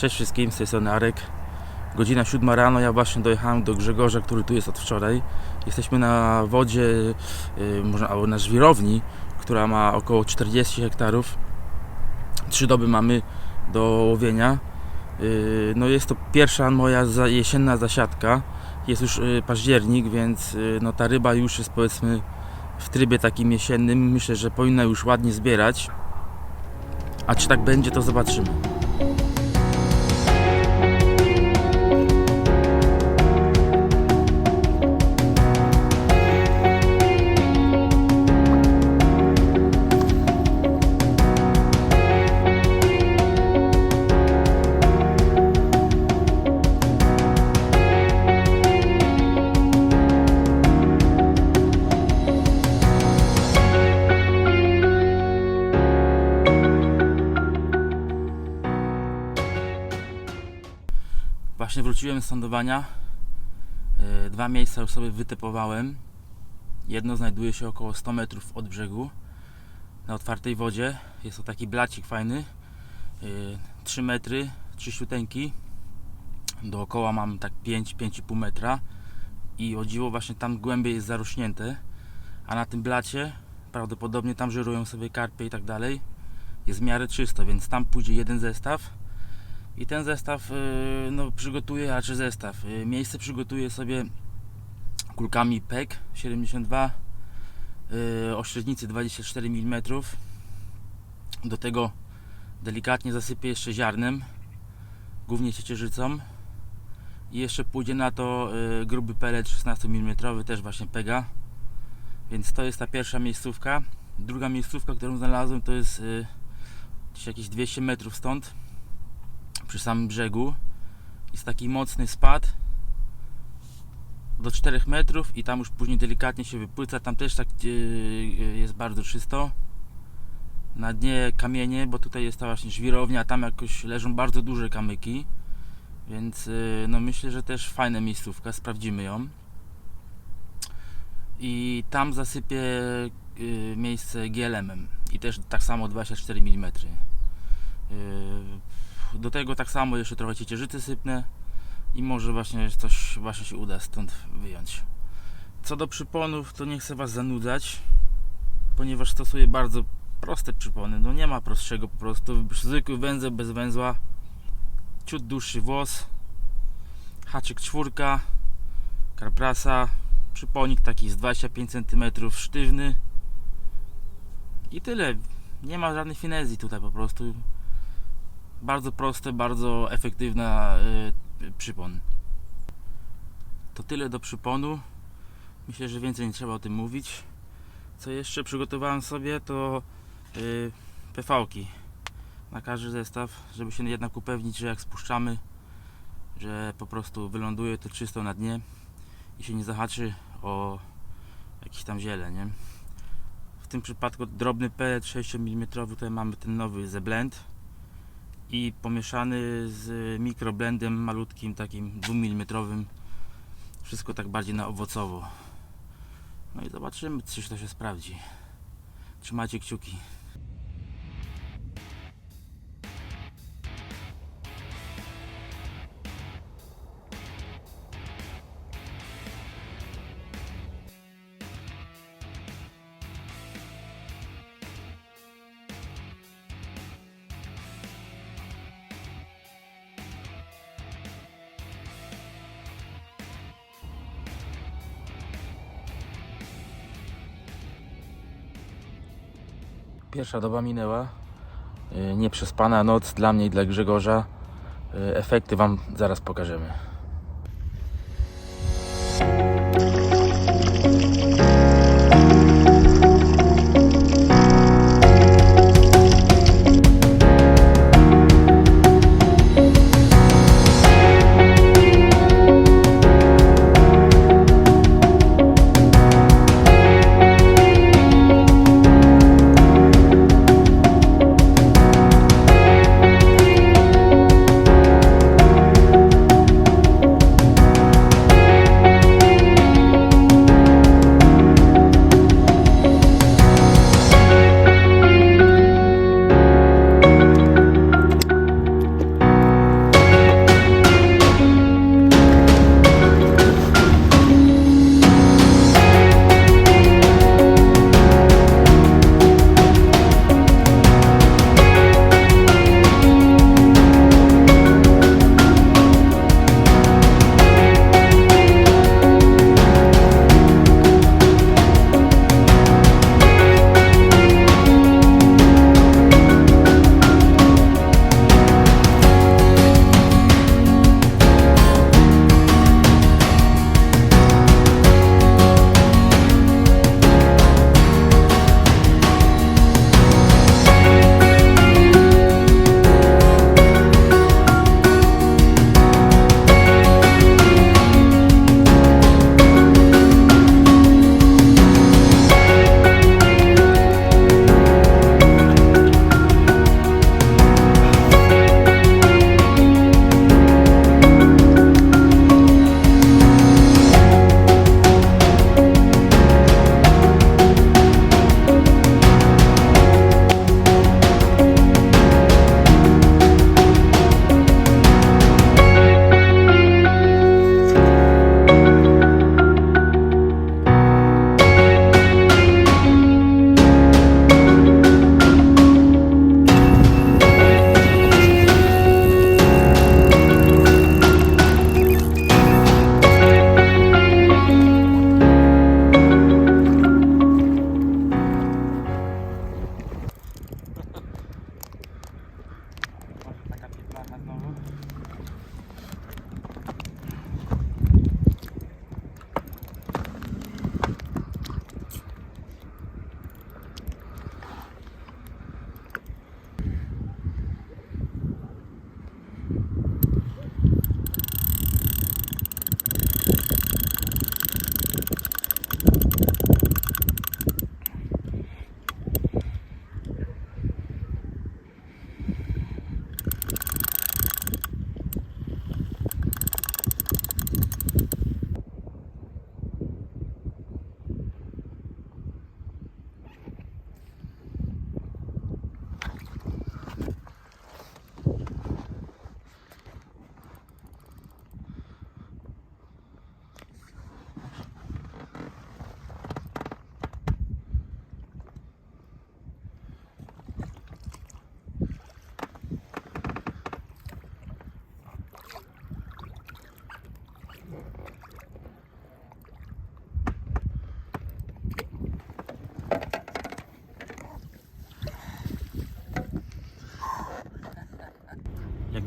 Cześć wszystkim, z tej strony Arek. Godzina 7 rano, ja właśnie dojechałem do Grzegorza, który tu jest od wczoraj. Jesteśmy na wodzie, yy, może, albo na żwirowni, która ma około 40 hektarów. Trzy doby mamy do łowienia. Yy, no jest to pierwsza moja jesienna zasiadka. Jest już yy, październik, więc yy, no ta ryba już jest powiedzmy w trybie takim jesiennym. Myślę, że powinna już ładnie zbierać. A czy tak będzie, to zobaczymy. Właśnie wróciłem z sądowania. Yy, Dwa miejsca już sobie wytypowałem. Jedno znajduje się około 100 metrów od brzegu na otwartej wodzie. Jest to taki blacik fajny. Yy, 3 metry, czyściuteńki. Dookoła mam tak 5-5,5 metra. I o dziwo właśnie tam głębiej jest zarośnięte. A na tym blacie prawdopodobnie tam żerują sobie karpie i tak dalej. Jest w miarę czysto, więc tam pójdzie jeden zestaw. I ten zestaw y, no, przygotuję, a czy zestaw? y, Miejsce przygotuję sobie kulkami PEG 72 y, o średnicy 24 mm. Do tego delikatnie zasypię jeszcze ziarnem, głównie ciecierzycą. I jeszcze pójdzie na to y, gruby pelet 16 mm, też właśnie PEGA. Więc to jest ta pierwsza miejscówka. Druga miejscówka, którą znalazłem, to jest jakieś 200 metrów stąd przy samym brzegu. Jest taki mocny spad do 4 metrów i tam już później delikatnie się wypłyca. Tam też tak yy, jest bardzo czysto. Na dnie kamienie, bo tutaj jest ta właśnie żwirownia, tam jakoś leżą bardzo duże kamyki. Więc yy, no myślę, że też fajna miejscówka, sprawdzimy ją. I tam zasypię yy, miejsce GLM-em i też tak samo 24 mm do tego tak samo jeszcze trochę ciecierzycy sypnę i może właśnie coś właśnie się uda stąd wyjąć. Co do przyponów, to nie chcę Was zanudzać, ponieważ stosuję bardzo proste przypony. No nie ma prostszego po prostu. Zwykły węzeł bez węzła, ciut dłuższy włos, haczyk czwórka, karprasa, przyponik taki z 25 cm sztywny i tyle. Nie ma żadnej finezji tutaj po prostu bardzo proste, bardzo efektywna y, przypon. To tyle do przyponu. Myślę, że więcej nie trzeba o tym mówić. Co jeszcze przygotowałem sobie to y, PV-ki na każdy zestaw, żeby się jednak upewnić, że jak spuszczamy, że po prostu wyląduje to czysto na dnie i się nie zahaczy o jakiś tam ziele, nie? W tym przypadku drobny pellet 6 mm, tutaj mamy ten nowy The Blend i pomieszany z mikroblendem malutkim, takim 2 mm. Wszystko tak bardziej na owocowo. No i zobaczymy, czy to się sprawdzi. Trzymajcie kciuki. Pierwsza doba minęła. Yy, Nieprzespana noc dla mnie i dla Grzegorza. Yy, Efekty Wam zaraz pokażemy.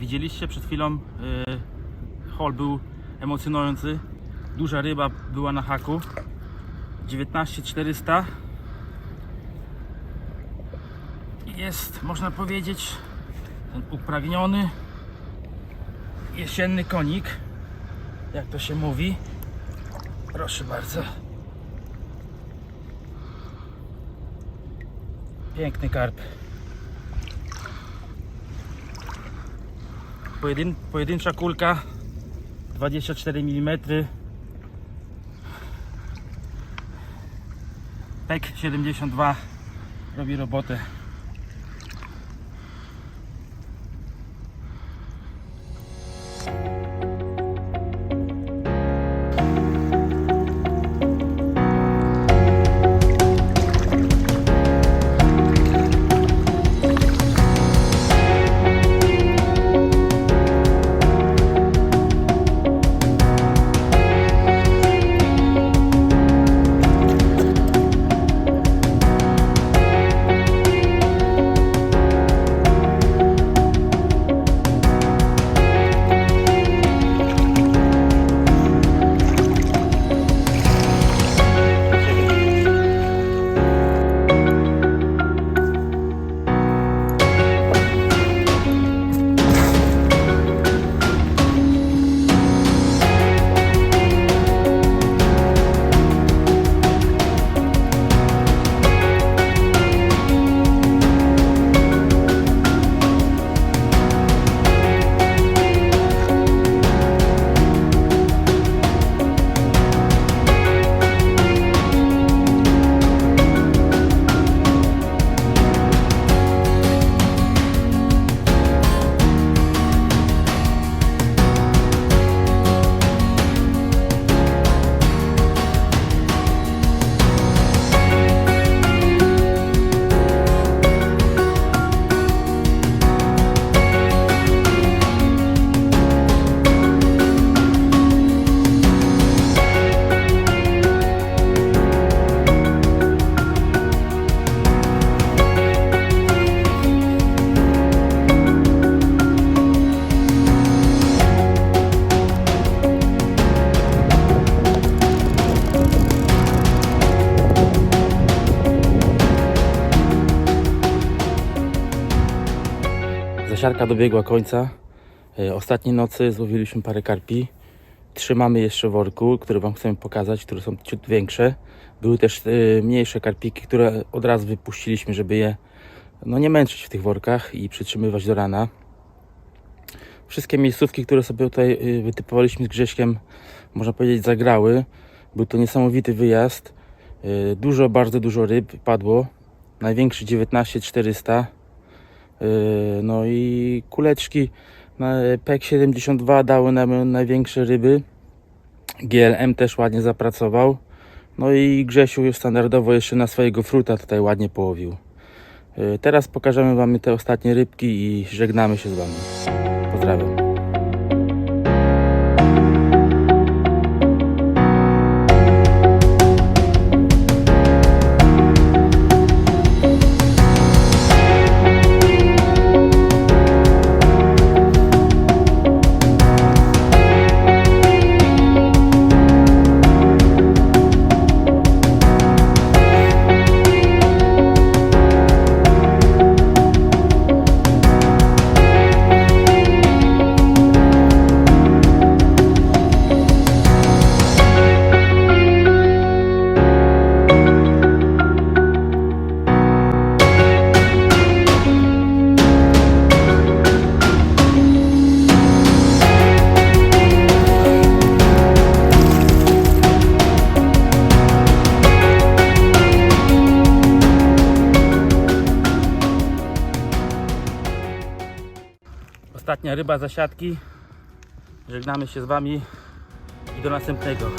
Widzieliście przed chwilą, yy, hol był emocjonujący. Duża ryba była na haku. 19400 jest, można powiedzieć, ten upragniony jesienny konik, jak to się mówi. Proszę bardzo. Piękny karp. Pojedyn, pojedyncza kulka 24 mm. PEK 72 robi robotę. Zasiarka dobiegła końca. E, Ostatniej nocy złowiliśmy parę karpi. Trzymamy jeszcze worku, które Wam chcemy pokazać, które są ciut większe. Były też e, mniejsze karpiki, które od razu wypuściliśmy, żeby je no, nie męczyć w tych workach i przytrzymywać do rana. Wszystkie miejscówki, które sobie tutaj e, wytypowaliśmy z Grześkiem, można powiedzieć, zagrały. Był to niesamowity wyjazd. Dużo, bardzo dużo ryb padło. Największy 19400. Yy, No i kuleczki na PEK 72 dały nam największe ryby. GLM też ładnie zapracował. No i Grzesiu już standardowo jeszcze na swojego fruta tutaj ładnie połowił. Yy, Teraz pokażemy Wam te ostatnie rybki i żegnamy się z Wami. Pozdrawiam. Ostatnia ryba zasiadki. Żegnamy się z Wami i do następnego.